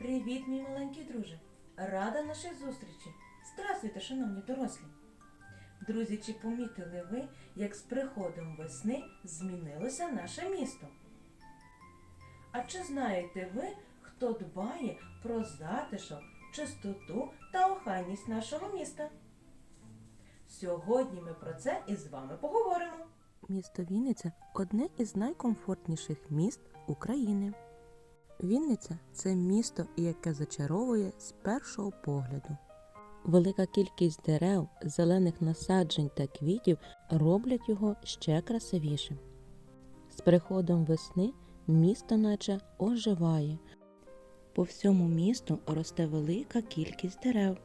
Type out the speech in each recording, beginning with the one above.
Привіт, мій маленький друже! Рада нашій зустрічі! Здравствуйте, шановні дорослі! Друзі, чи помітили ви, як з приходом весни змінилося наше місто? А чи знаєте ви, хто дбає про затишок, чистоту та охайність нашого міста? Сьогодні ми про це із вами поговоримо. Місто Вінниця одне із найкомфортніших міст України. Вінниця це місто, яке зачаровує з першого погляду. Велика кількість дерев, зелених насаджень та квітів роблять його ще красивішим. З приходом весни місто наче оживає. По всьому місту росте велика кількість дерев.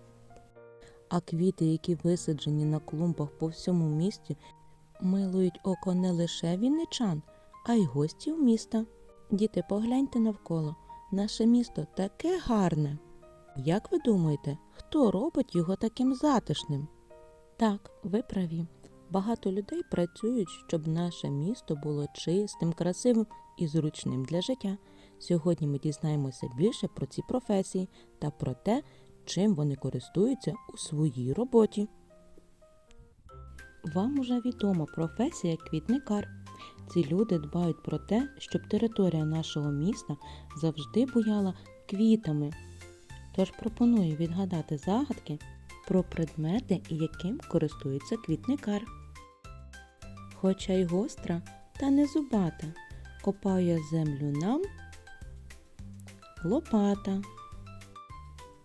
А квіти, які висаджені на клумбах по всьому місті, милують око не лише вінничан, а й гостів міста. Діти, погляньте навколо. Наше місто таке гарне. Як ви думаєте, хто робить його таким затишним? Так, ви праві. Багато людей працюють, щоб наше місто було чистим, красивим і зручним для життя. Сьогодні ми дізнаємося більше про ці професії та про те, чим вони користуються у своїй роботі. Вам уже відома професія квітникар. Ці люди дбають про те, щоб територія нашого міста завжди буяла квітами. Тож пропоную відгадати загадки про предмети, яким користується квітникар. Хоча й гостра, та не зубата, копає землю нам лопата.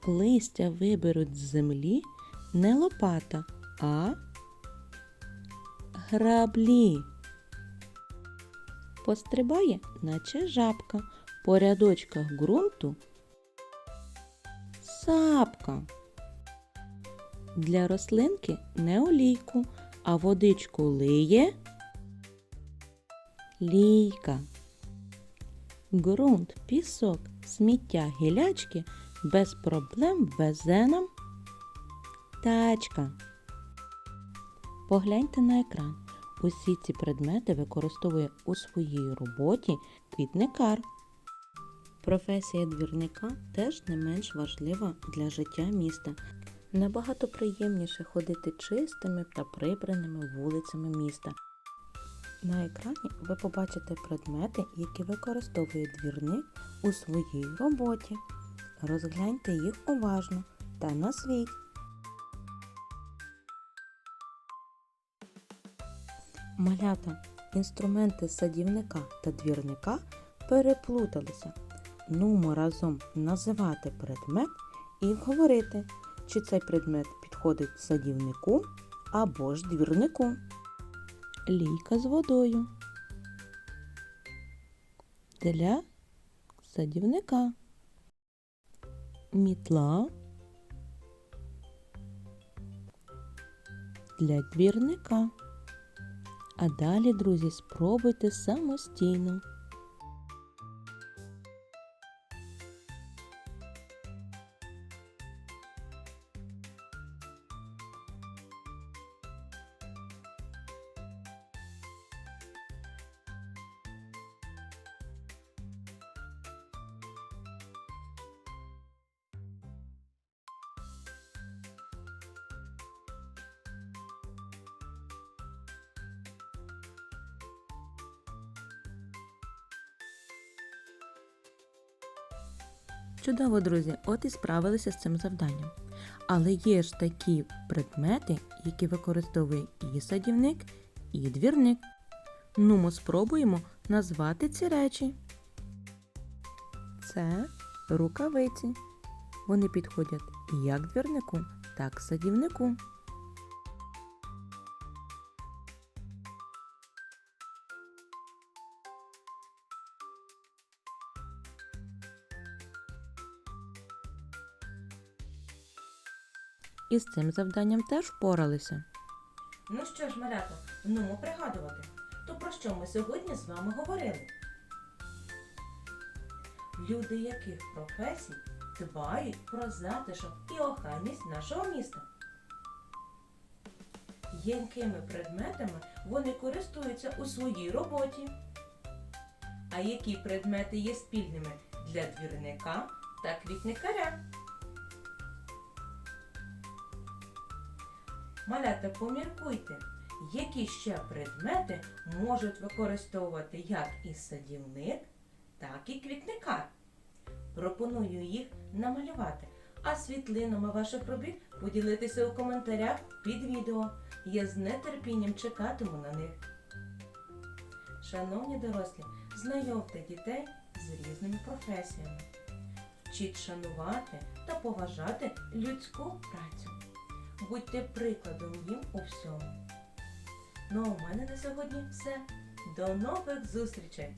Листя виберуть з землі не лопата, а граблі. Пострибає, наче жабка, по рядочках ґрунту сапка. Для рослинки не олійку, а водичку лиє лійка. Ґрунт, пісок, сміття, гілячки без проблем везе нам тачка. Погляньте на екран. Усі ці предмети використовує у своїй роботі квітникар. Професія двірника теж не менш важлива для життя міста. Набагато приємніше ходити чистими та прибраними вулицями міста. На екрані ви побачите предмети, які використовує двірник у своїй роботі. Розгляньте їх уважно та назвіть. Малята, інструменти садівника та двірника переплуталися. Нумо разом називати предмет і говорити, чи цей предмет підходить садівнику або ж двірнику. Лійка з водою. Для садівника. Мітла. Для двірника. А далі, друзі, спробуйте самостійно. Чудово, друзі, от і справилися з цим завданням. Але є ж такі предмети, які використовує і садівник, і двірник. Ну, ми спробуємо назвати ці речі. Це рукавиці. Вони підходять як двірнику, так і садівнику. І з цим завданням теж впоралися. Ну що ж, малята, ну пригадувати. То про що ми сьогодні з вами говорили? Люди яких професій дбають про затишок і охайність нашого міста? Якими предметами вони користуються у своїй роботі? А які предмети є спільними для двірника та квітникаря. Малята, поміркуйте, які ще предмети можуть використовувати як і садівник, так і квітникар. Пропоную їх намалювати, а світлинами ваших робіт поділитися у коментарях під відео. Я з нетерпінням чекатиму на них. Шановні дорослі, знайомте дітей з різними професіями. Вчіть шанувати та поважати людську працю. Будьте прикладом їм у всьому. Ну а у мене на сьогодні все. До нових зустрічей!